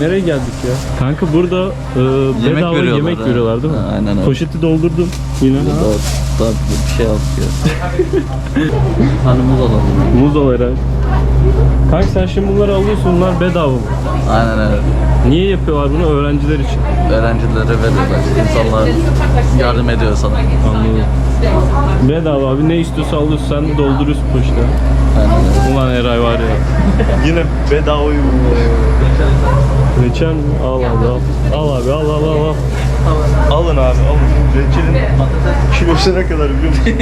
Nereye geldik ya? Kanka burada e, Yemek bedava veriyorlar yemek ha. veriyorlar değil mi? Ha, aynen öyle. Poşeti doldurdum yine. Daha, daha bir şey atıyor. Hanımız alalım. Muz al Eray. Kanka sen şimdi bunları alıyorsun bunlar bedava mı? Aynen öyle. Niye yapıyorlar bunu? Öğrenciler için. Öğrencilere veriyorlar. İnsanlar yardım ediyor sana. Anladım. Bedava abi ne istiyorsa de dolduruyorsun poşete. Ulan Eray var ya. Yine bedava Reçel mi? Al abi al. Al abi al al al al. Alın abi alın. Reçelin kilosu ne kadar biliyor musun?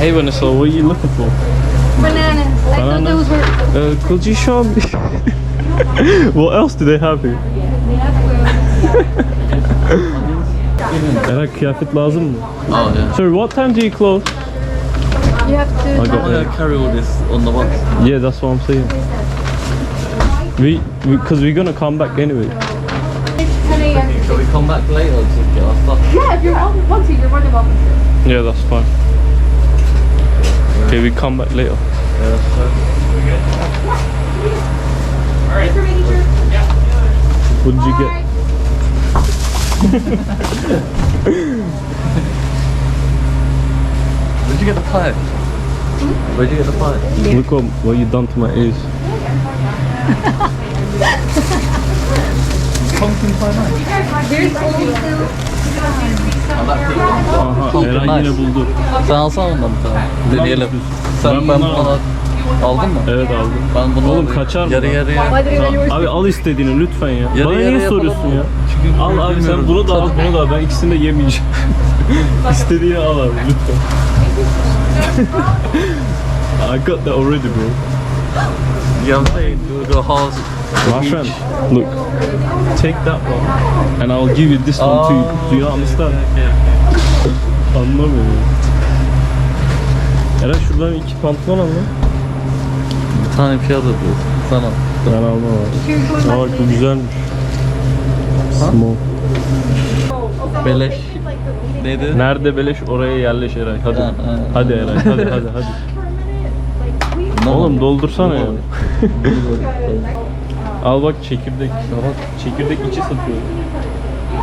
hey Vanessa, what are you looking for? Bananas. I thought Banana? those were. Uh, could you show me? what else do they have here? Eray kıyafet lazım mı? Oh yeah. Sir, what time do you close? You have to. I got Oh yeah, carry all this on the box. Yeah, that's what I'm saying. We, because we, are gonna come back anyway. 10 Shall we come back later to get our stuff? Yeah, if you're welcome, want to, you're more than welcome to. Yeah, that's fine. Okay, we come back later. Yeah, that's fine. What did you get? Where'd you get the pie? Where'd you get the pie? Look what, what you done to my ears. Aha, Eren yine buldu. Sen alsana ondan bir tane. Deneyelim. Sen Ben ben, bana aldın mı? Evet aldım. Ben bunu Oğlum alayım. kaçar mı Yarı lan? yarıya. Abi al istediğini lütfen ya. Yarı Bana niye soruyorsun ya? Çünkü Al abi sen bilmiyorum. bunu da al, bunu da al. Ben ikisini de yemeyeceğim. İstediğini al abi lütfen. I got that already bro. Yeah, I'm saying do the house. My friend, look, take that one and I'll give you this one too. Do you understand? Anlamıyorum. Eren şuradan iki pantolon al lan. Bir tane fiyat yapıyor. Sana. Ben almam abi. Aa bak bu güzelmiş. Small. Beleş. Neydi? Nerede beleş oraya yerleş Eray. Hadi. Ha, ha. Hadi Eray. Hadi hadi hadi. Oğlum oldu? doldursana ya. Al bak çekirdek. Çekirdek içi satıyor.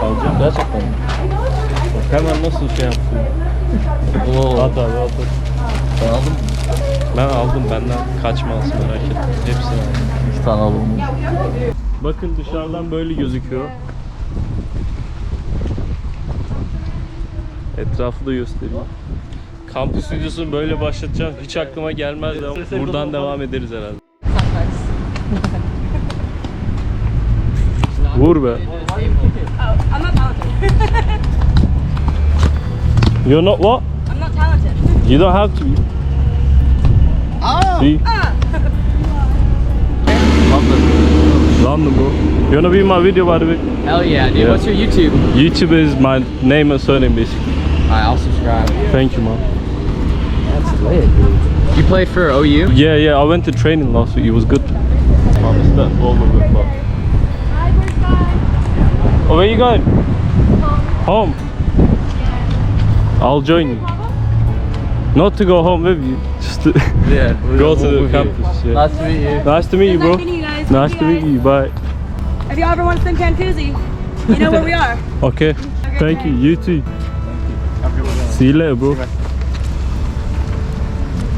Alacağım. Gerçekten mi? Bak hemen nasıl şey yaptın. Oo. At abi at aldın mı? Ben aldım benden kaçmaz merak etme. Hepsini aldım. İki tane aldım. Bakın dışarıdan böyle gözüküyor. Etrafı da göstereyim. Kampüs videosunu böyle başlatacağım. Hiç aklıma gelmezdi ama buradan devam ederiz herhalde. Vur be. You're not what? I'm not talented. You don't have to be. See? Ah. London bro. You wanna be in my video by the way? Hell yeah, dude. Yeah. What's your YouTube? YouTube is my name and surname basically. Alright, I'll subscribe. Thank you man. That's lit, dude. You played for OU? Yeah, yeah, I went to training last week. It was good. I missed that all of it, but... Oh, where you going? Home. I'll join you. Not to go home with you, just to Yeah. go to the campus. Yeah. Nice to meet you. Nice to meet you, bro. Nice meeting you guys. Nice to you meet guys. you. Bye. If you ever want to spin Pantuzzi, you know where we are. Okay. Thank you. You too. See you later, bro.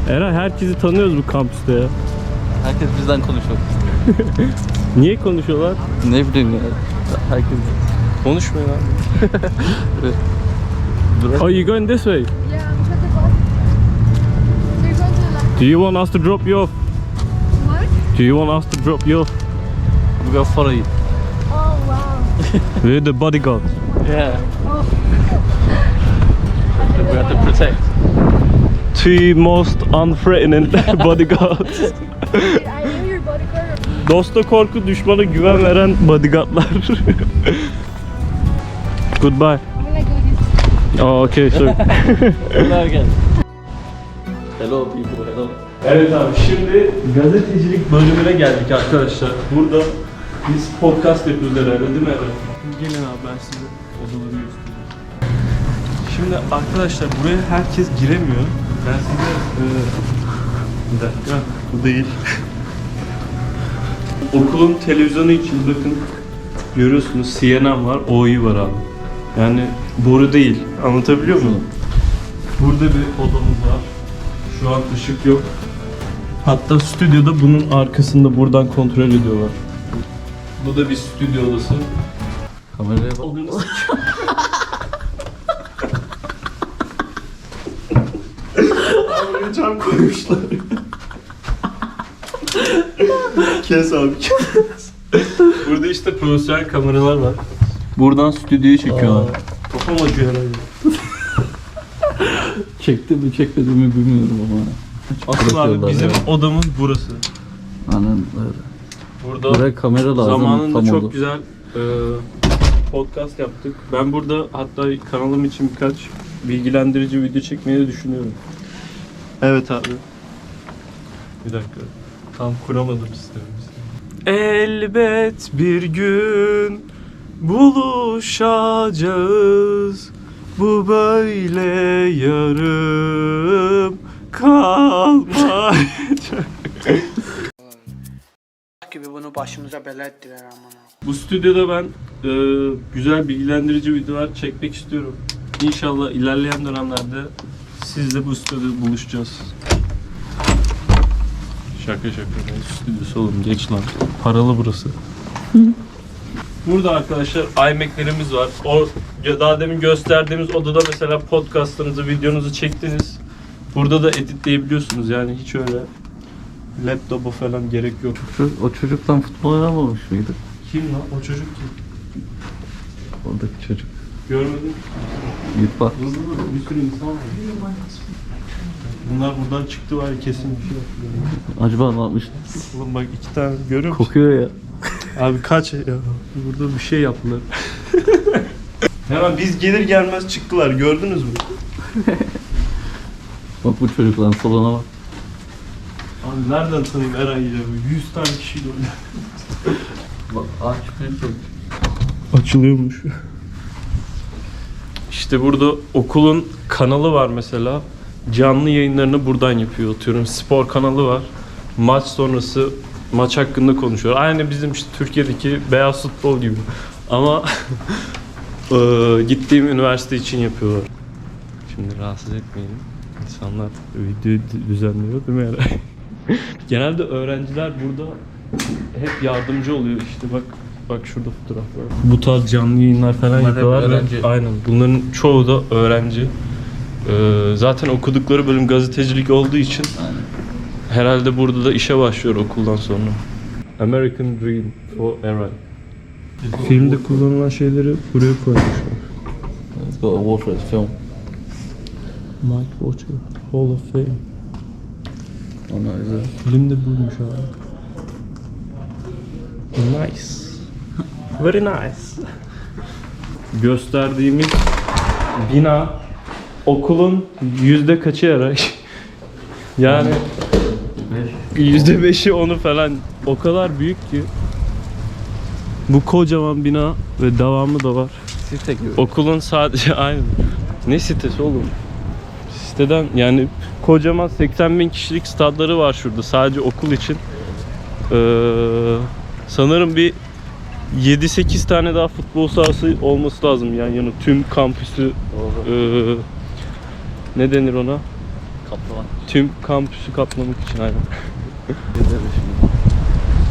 Eray herkesi tanıyoruz bu kampüste ya. Herkes bizden konuşuyor. Niye konuşuyorlar? Ne bileyim ya. Herkes. Konuşmuyor. Dur. Oh, you going this way? Yeah, I'm at the bus. So you're going to the left. Do you want us to drop you off? What? Do you want us to drop you off? We go follow you. Oh, wow. We're the bodyguards. Yeah. We have to protect. Two most unthreatening bodyguards. Dosta korku, düşmana güven veren bodyguardlar. Goodbye. I'm gonna go Oh, okay, sorry. Ömer gel. Hello people, hello. Evet abi şimdi gazetecilik bölümüne geldik arkadaşlar. Burada biz podcast yapıyoruz herhalde değil mi Eren? Gelin abi ben size odaları göstereyim. Şimdi arkadaşlar buraya herkes giremiyor. Ben size... E, bir dakika bu değil. okulun televizyonu için bakın görüyorsunuz CNN var, OI var abi. Yani boru değil. Anlatabiliyor muyum? Burada bir odamız var. Şu an ışık yok. Hatta stüdyoda bunun arkasında buradan kontrol ediyorlar. Bu da bir stüdyo odası. Kameraya bak. Buraya cam koymuşlar. kes abi kes. Burada işte profesyonel kameralar var. Buradan stüdyoyu çekiyorlar. Kafam acıyor herhalde. Çekti mi çekmedi mi bilmiyorum ama. Asıl abi bizim odamız burası. Anam Burada Buraya kamera lazım. zamanında tam çok olur. güzel e, podcast yaptık. Ben burada hatta kanalım için birkaç bilgilendirici video çekmeyi de düşünüyorum. Evet abi. Bir dakika. Tam kuramadım sistemimizi. Elbet bir gün buluşacağız. Bu böyle yarım kalmayacak. gibi bunu başımıza bela ettiler aman. Bu stüdyoda ben e, güzel bilgilendirici videolar çekmek istiyorum. İnşallah ilerleyen dönemlerde sizle bu stüdyoda buluşacağız. Şaka şaka. Stüdyosu oğlum geç lan. Paralı burası. Burada arkadaşlar iMac'lerimiz var. O daha demin gösterdiğimiz odada mesela podcast'ınızı, videonuzu çektiniz. Burada da editleyebiliyorsunuz yani hiç öyle laptopa falan gerek yok. Şu, o çocuktan futbol oynamamış mıydı? Kim lan? O çocuk kim? Oradaki çocuk. Görmedim. Git bak. Dur dur. Bir sürü insan var. Bunlar buradan çıktı var ya kesin bir şey yapıyor. Acaba ne yapmış? Oğlum bak iki tane görüyor musun? Kokuyor ya. Abi kaç ya. Burada bir şey yaptılar. Hemen biz gelir gelmez çıktılar gördünüz mü? Bak bu çocukların salona bak. Abi nereden tanıyayım Eray'ı ya? 100 tane kişiyle oynuyor. Bak ağaç çocuk. Açılıyormuş. İşte burada okulun kanalı var mesela. Canlı yayınlarını buradan yapıyor. Atıyorum spor kanalı var. Maç sonrası maç hakkında konuşuyor. Aynı bizim işte Türkiye'deki beyaz futbol gibi. Ama eee, gittiğim üniversite için yapıyorlar. Şimdi rahatsız etmeyelim. İnsanlar video düzenliyor değil mi Eray? Genelde öğrenciler burada hep yardımcı oluyor işte bak bak şurada fotoğraflar. Bu tarz canlı yayınlar falan Bunlar yapıyorlar. ve- öğrenci. Aynen. Bunların çoğu da öğrenci. Ee, zaten okudukları bölüm gazetecilik olduğu için Aynen. Herhalde burada da işe başlıyor okuldan sonra. American Dream for Eray. Filmde kullanılan şeyleri buraya koymuşlar. Let's go Wolfred film. Mike Watcher, Hall of Fame. Onlar güzel. Film de buymuş abi. Nice. Very nice. Gösterdiğimiz bina okulun yüzde kaçı yarar? yani yüzde beşi onu falan o kadar büyük ki bu kocaman bina ve devamı da var. Site gibi. Okulun sadece aynı. Ne sitesi oğlum? Siteden yani kocaman 80 bin kişilik stadları var şurada sadece okul için. Ee, sanırım bir 7-8 tane daha futbol sahası olması lazım yan yana tüm kampüsü ee, ne denir ona? Kaplamak. Tüm kampüsü kaplamak için aynen.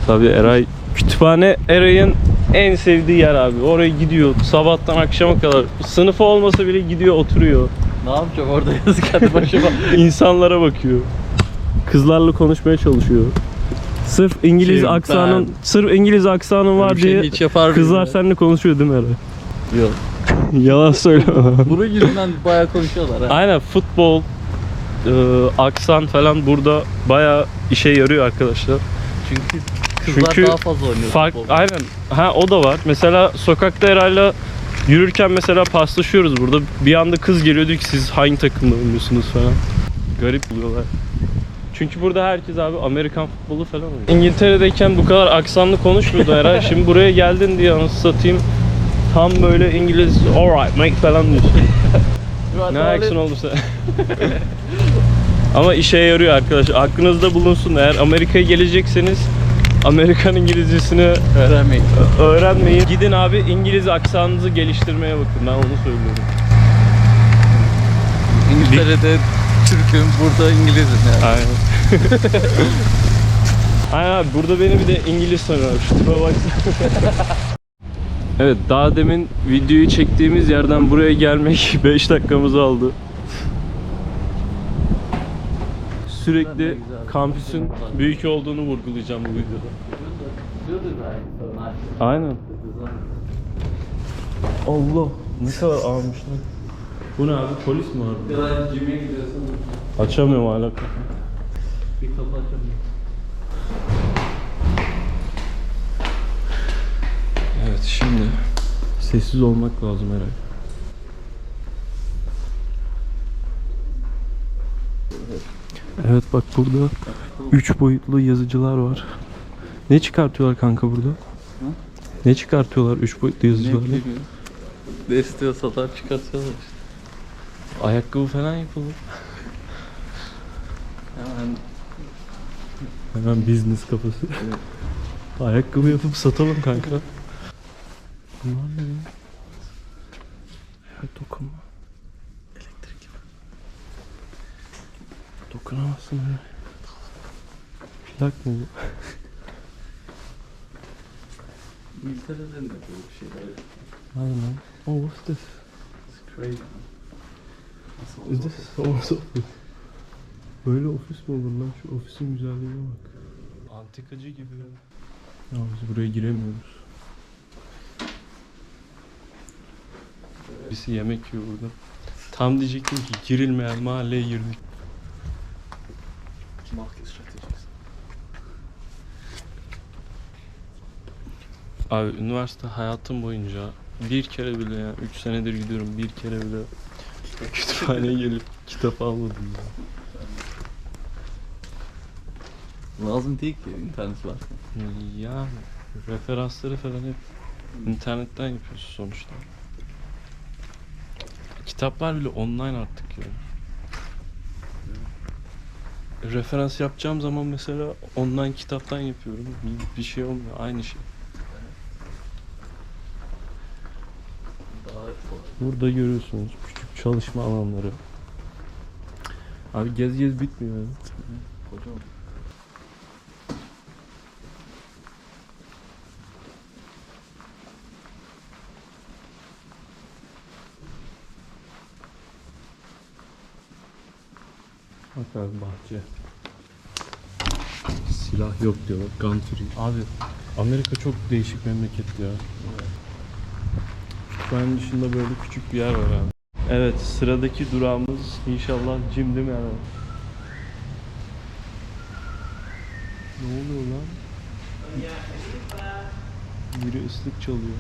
Tabii Eray kütüphane Eray'ın en sevdiği yer abi. Oraya gidiyor sabahtan akşama kadar. Sınıfı olmasa bile gidiyor oturuyor. Ne yapacağım orada yazık hadi başıma. İnsanlara bakıyor. Kızlarla konuşmaya çalışıyor. Sırf İngiliz Kim? aksanın, Ben. sırf İngiliz aksanın var şey diye hiç yapar kızlar seninle konuşuyor değil mi Eray? Yok. Yalan söyleme. Bunun yüzünden bayağı konuşuyorlar ha. Aynen futbol, aksan falan burada bayağı işe yarıyor arkadaşlar. Çünkü kızlar Çünkü daha fazla oynuyor Fark, futbol. aynen. Ha o da var. Mesela sokakta Eray'la yürürken mesela paslaşıyoruz burada. Bir anda kız geliyor diyor ki siz hangi takımda oynuyorsunuz falan. Garip buluyorlar. Çünkü burada herkes abi Amerikan futbolu falan oynuyor. İngiltere'deyken bu kadar aksanlı konuşmuyordu Eray. Şimdi buraya geldin diye anasını satayım. Tam böyle İngiliz alright mate falan diyorsun. Ne ayaksın oldu sen? Ama işe yarıyor arkadaşlar. Aklınızda bulunsun eğer Amerika'ya gelecekseniz Amerikan İngilizcesini Öğrenmeyin. öğrenmeyin. Gidin abi İngiliz aksanınızı geliştirmeye bakın. Ben onu söylüyorum. İngiltere'de Türk'üm, burada İngiliz'im yani. Aynen. Aynen abi burada beni bir de İngiliz sanıyorlar. Şu tipe baksana. evet daha demin videoyu çektiğimiz yerden buraya gelmek 5 dakikamızı aldı. Sürekli kampüsün büyük olduğunu vurgulayacağım bu videoda. Aynen. Allah ne kadar ağırmış lan. Bu ne abi polis mi var? burada? Ya cime gidiyorsun. Açamıyorum hala. Bir kapı açamıyorum. Evet şimdi sessiz olmak lazım herhalde. Evet bak burada 3 boyutlu yazıcılar var. Ne çıkartıyorlar kanka burada? Ne çıkartıyorlar 3 boyutlu yazıcılarla? Ne istiyorsalar çıkartıyorlar işte. Ayakkabı falan yapılır. Hemen Hemen business kafası. Ayakkabı yapıp satalım kanka. Bunlar ne ya? Ya dokunma. Elektrik gibi. Dokunamazsın öyle. Plak mı bu? İngiltere'de de böyle bir şeyler. Hadi lan. Oh what's this? It's crazy. Is this office? Böyle ofis mi olur lan? Şu ofisin güzelliğine bak. Antikacı gibi. Ya biz buraya giremiyoruz. Birisi yemek yiyor burada. Tam diyecektim ki girilmeyen mahalleye girdik. Abi üniversite hayatım boyunca bir kere bile ya 3 senedir gidiyorum bir kere bile kütüphaneye gelip kitap almadım ya. Lazım değil ki internet var. Ya referansları falan hep internetten yapıyorsun sonuçta. Kitaplar bile online artık ya. Referans yapacağım zaman mesela online kitaptan yapıyorum. Bir şey olmuyor. Aynı şey. Daha kolay. Burada görüyorsunuz küçük çalışma alanları. Abi gez gez bitmiyor ya. Kocaman. Bak abi bahçe. Silah yok diyorlar. Gun free. Abi Amerika çok değişik memleket ya. Kütüphanenin dışında böyle küçük bir yer var abi. Evet sıradaki durağımız inşallah Jim değil mi yani? Ne oluyor lan? Biri ıslık çalıyor.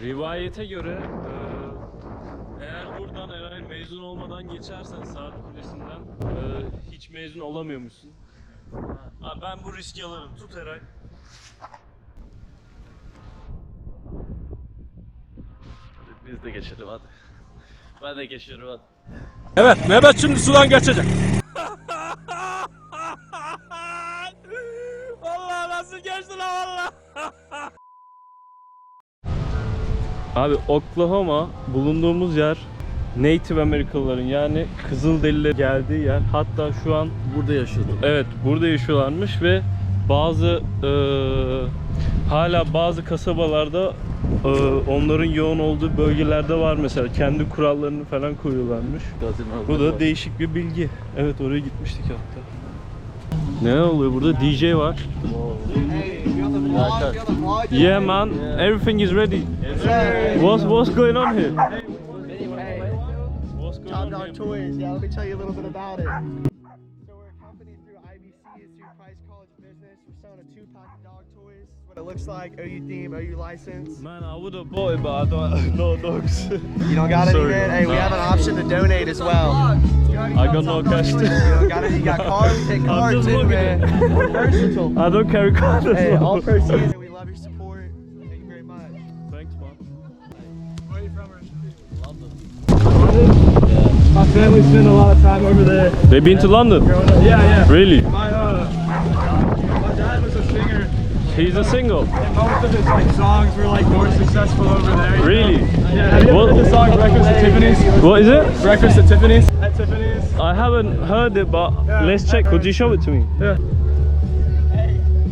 Rivayete göre eee, eğer buradan herhangi mezun olmadan geçersen saat kulesinden eee, hiç mezun olamıyormuşsun. Abi ben bu riski alırım. Tut Eray. Biz de geçelim hadi. Ben de geçiyorum hadi. Evet Mehmet şimdi sudan geçecek. Allah nasıl geçti lan valla. Abi Oklahoma bulunduğumuz yer Native Amerikalıların yani Kızılderililerin geldiği yer. Hatta şu an Burada yaşıyordum. Evet burada yaşıyorlarmış ve bazı eee, hala bazı kasabalarda eee, onların yoğun olduğu bölgelerde var mesela kendi kurallarını falan koyuyorlarmış. Bu da değişik bir bilgi. Evet oraya gitmiştik hatta. Ne oluyor burada? DJ var. Yeah man, everything is ready. What's what's going on here? What's going Dog? Toys. Yeah, let me tell you a little bit about it. So we're a company through IBC, it's through Price College Business. We're selling a two-pack of dog toys. What it looks like, OU theme, OU license. Man, I would have bought it, but I don't no dogs. You don't got any, Sorry. man? Hey, we have an option to donate as well. I got no cash. You don't got any? You got cards? Take I'm cards just too, looking man. at- We're versatile. I don't carry cards. Hey, all proceeds. My family spent a lot of time over there. They've been to London? Yeah, yeah. Really? My uh, my dad was a singer. He's a single. And most of his like songs were like more successful over there. Really? Yeah. Have you What- heard the song Breakfast at Tiffany's? What is it? Breakfast at Tiffany's. At Tiffany's. I haven't heard it, but Yeah, let's check. Could you show it to me? Yeah.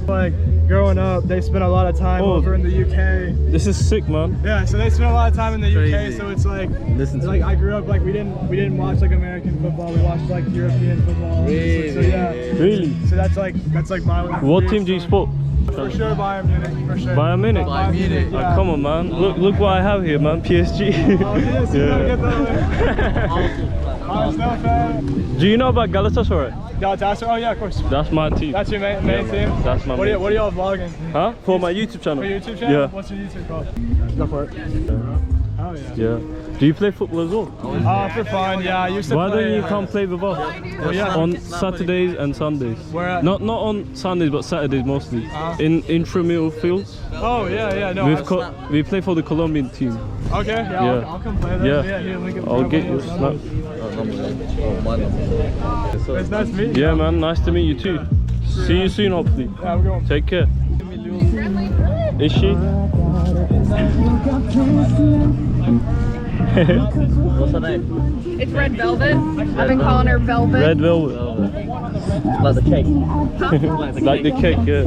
Like growing up, they spent a lot of time Oh. over in the UK. This is sick, man. Yeah, so they spent a lot of time in the UK. So it's like, Listen to like I grew up like we didn't we didn't watch like American football. We watched like European football. So, so yeah. Really? So that's like that's like my. What team do you support? For sure, Bayern Munich. For sure. Bayern Munich? Bayern Munich. Oh, come on, man. Look, look what I have here, man. PSG. Oh, yes, you gotta get that one. Arsenal fan. Do you know about Galatasaray? Galatasaray. Oh yeah, of course. That's my team. That's your main, main Yeah, team. That's my What are you, main what are y'all vlogging? Huh? For my YouTube channel. For your YouTube channel? Yeah. What's your YouTube called? Go for it. Oh yeah. Yeah. Do you play football as well? Uh, for fun, yeah. I used to Why play. don't you uh, come play with us? Oh, yeah. On Saturdays and Sundays. Where at? Not not on Sundays, but Saturdays mostly. Uh-huh. In intramural fields. Oh yeah, yeah. No. We've co- we play for the Colombian team. Okay. Yeah. Yeah. I'll, I'll come play that. Yeah. Yeah. here, link up I'll get you a number. snap. It's nice to meet you. Yeah, man. Nice to meet you too. See you soon, hopefully. Yeah, we're going. Take care. Is she? What's her name? It's red velvet. I've been calling her velvet. Red velvet. Like the cake. like the cake, yeah.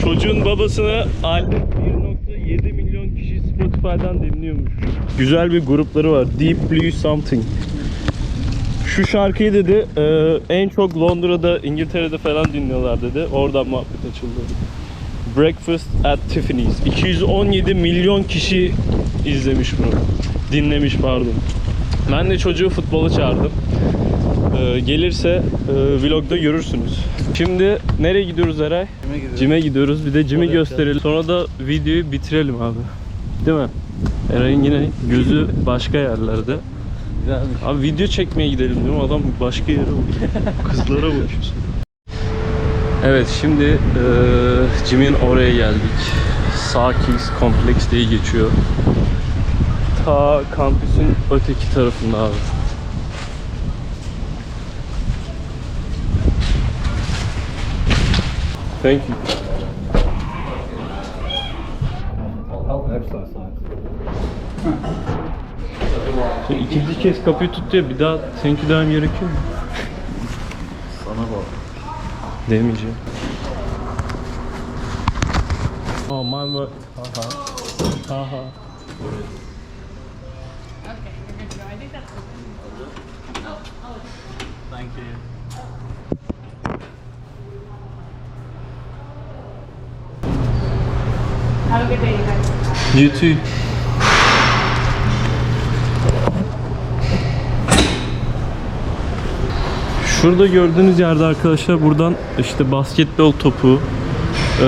Çocuğun babasına aylık 1.7 milyon kişi Spotify'dan dinliyormuş. Güzel bir grupları var. Deep Blue Something. Şu şarkıyı dedi e, en çok Londra'da, İngiltere'de falan dinliyorlar dedi. Oradan muhabbet açıldı. Breakfast at Tiffany's. 217 milyon kişi izlemiş bunu. Dinlemiş pardon. Ben de çocuğu futbola çağırdım. Ee, gelirse e, vlogda görürsünüz. Şimdi nereye gidiyoruz Eray? Kime gidiyoruz? Cime gidiyoruz. Bir de cimi gösterelim. Sonra da videoyu bitirelim abi. Değil mi? Eray'ın yine gözü başka yerlerde. Güzelmiş. Abi video çekmeye gidelim diyorum. Adam başka yere bakıyor. Kızlara bakıyorsun. Evet şimdi e, Jim'in oraya geldik. Sakis Kompleks diye geçiyor. Ta kampüsün öteki tarafında abi. Thank you. Şimdi ikinci kez kapıyı tuttu ya bir daha you demem gerekiyor mu? Sana bak. Demeyeceğim. Oh my word. Haha. Haha. Thank you. Have a good day, you guys. You too. Şurada gördüğünüz yerde arkadaşlar buradan işte basketbol topu, eee,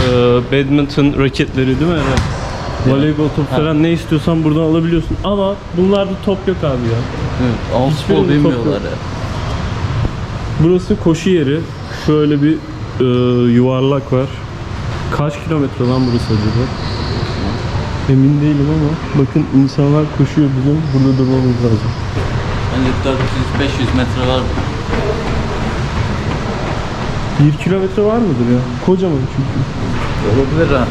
badminton raketleri değil mi Eren? Voleybol topu falan ne istiyorsan buradan alabiliyorsun ama bunlarda top yok abi ya. Evet, ama Hiçbirinde futbol top bilmiyorlar yok. ya. Burası koşu yeri. Şöyle bir eee, yuvarlak var. Kaç kilometre lan burası acaba? Emin değilim ama bakın insanlar koşuyor bizim burada durmamız lazım. Bence 400-500 metre var. 1 kilometre var mıdır ya? Kocaman çünkü. Olabilir ha.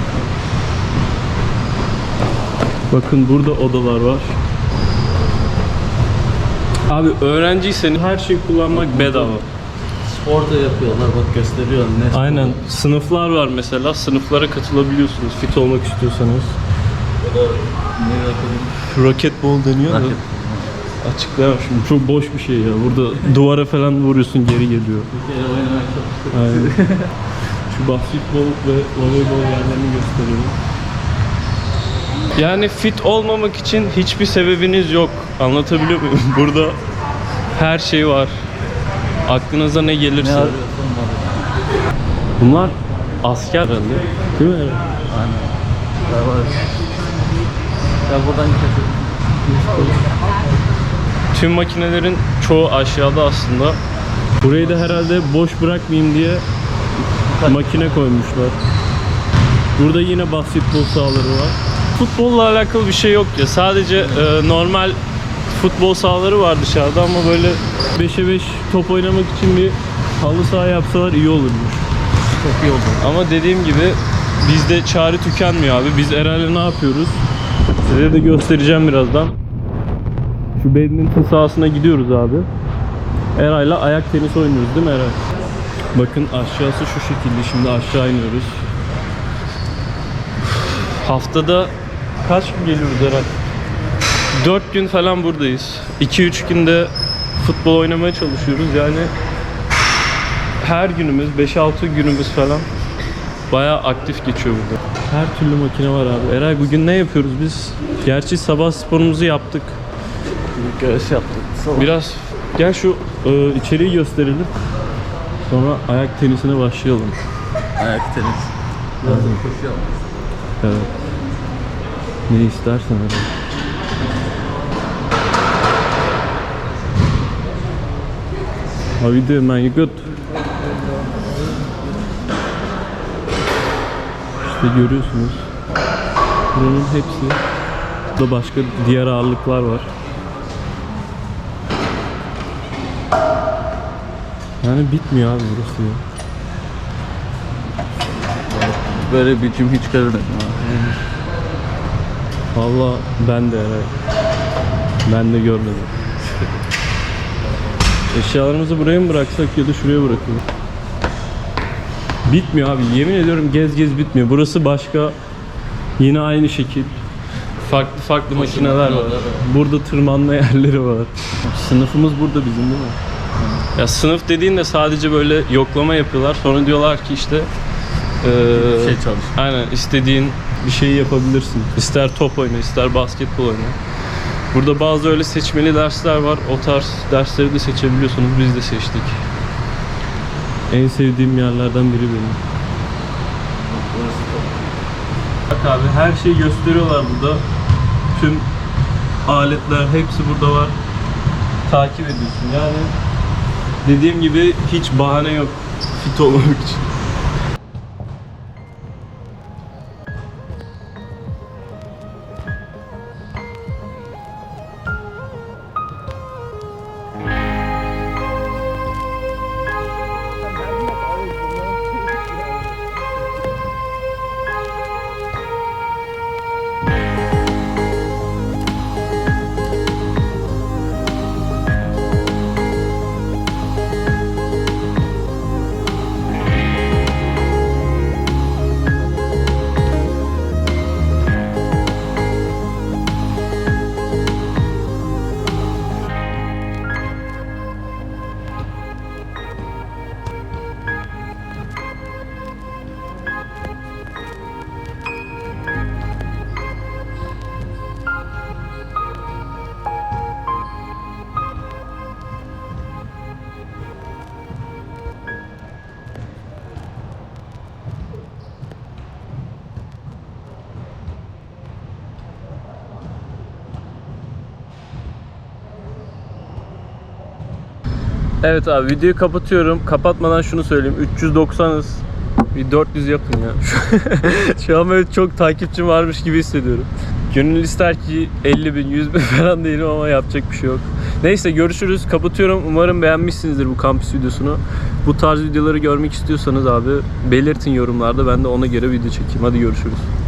Bakın burada odalar var. Abi öğrenciysen her şeyi kullanmak bedava. Spor da yapıyorlar bak gösteriyor ne spor. Aynen. Sınıflar var mesela. Sınıflara katılabiliyorsunuz fit olmak istiyorsanız. Ne yapalım? Raketbol deniyor da. Raket. Açıklayamam şimdi. Çok boş bir şey ya. Burada duvara falan vuruyorsun geri geliyor. Aynen. Şu basketbol ve voleybol yerlerini gösteriyorum. Yani fit olmamak için hiçbir sebebiniz yok. Anlatabiliyor muyum? Burada her şey var. Aklınıza ne gelirse. Bunlar asker herhalde. Değil mi? Aynen. Ya buradan kesin. Tüm makinelerin çoğu aşağıda aslında. Burayı da herhalde boş bırakmayayım diye makine koymuşlar. Burada yine basketbol sahaları var. Futbolla alakalı bir şey yok ya. Sadece e, normal futbol sahaları var dışarıda ama böyle 5'e 5 top oynamak için bir halı saha yapsalar iyi olurmuş. Çok iyi oldu. Ama dediğim gibi bizde çare tükenmiyor abi. Biz Eray'la ne yapıyoruz? Size de göstereceğim birazdan. Şu badminton sahasına gidiyoruz abi. Eray'la ayak tenisi oynuyoruz değil mi Eray? Bakın aşağısı şu şekilde. Şimdi aşağı iniyoruz. Haftada kaç gün geliyoruz Eray? 4 gün falan buradayız. 2-3 günde futbol oynamaya çalışıyoruz. Yani her günümüz 5-6 günümüz falan bayağı aktif geçiyor burada. Her türlü makine var abi. Eray bugün ne yapıyoruz biz? Gerçi sabah sporumuzu yaptık. Göğüs yaptık. Sabah. Biraz gel şu e, içeriği gösterelim. Sonra ayak tenisine başlayalım. Ayak tenis. Birazdan koşuyor. Evet. Ne istersen Eray. How you doing man? You good? İşte görüyorsunuz. Buranın hepsi. Burada başka diğer ağırlıklar var. Yani bitmiyor abi burası ya. Böyle bir cim hiç görmedim. Valla ben de Eray. Ben de görmedim. Eşyalarımızı buraya mı bıraksak ya da şuraya bırakalım. Bitmiyor abi. Yemin ediyorum gez gez bitmiyor. Burası başka. Yine aynı şekil. Farklı farklı makineler var. Burada tırmanma yerleri var. Sınıfımız burada bizim değil mi? Ya sınıf dediğin de sadece böyle yoklama yapıyorlar. Sonra diyorlar ki işte eee, Şey çalış. Aynen istediğin bir şeyi yapabilirsin. İster top oyna, ister basketbol oyna. Burada bazı öyle seçmeli dersler var. O tarz dersleri de seçebiliyorsunuz. Biz de seçtik. En sevdiğim yerlerden biri benim. Bak abi her şeyi gösteriyorlar burada. Tüm aletler hepsi burada var. Takip ediyorsun. Yani dediğim gibi hiç bahane yok fit olmak için. Evet abi videoyu kapatıyorum. Kapatmadan şunu söyleyeyim. 390'ız. Bir 400 yapın ya. Şu an böyle çok takipçim varmış gibi hissediyorum. Gönül ister ki 50 bin, 100 bin falan değilim ama yapacak bir şey yok. Neyse görüşürüz. Kapatıyorum. Umarım beğenmişsinizdir bu kampüs videosunu. Bu tarz videoları görmek istiyorsanız abi belirtin yorumlarda. Ben de ona göre video çekeyim. Hadi görüşürüz.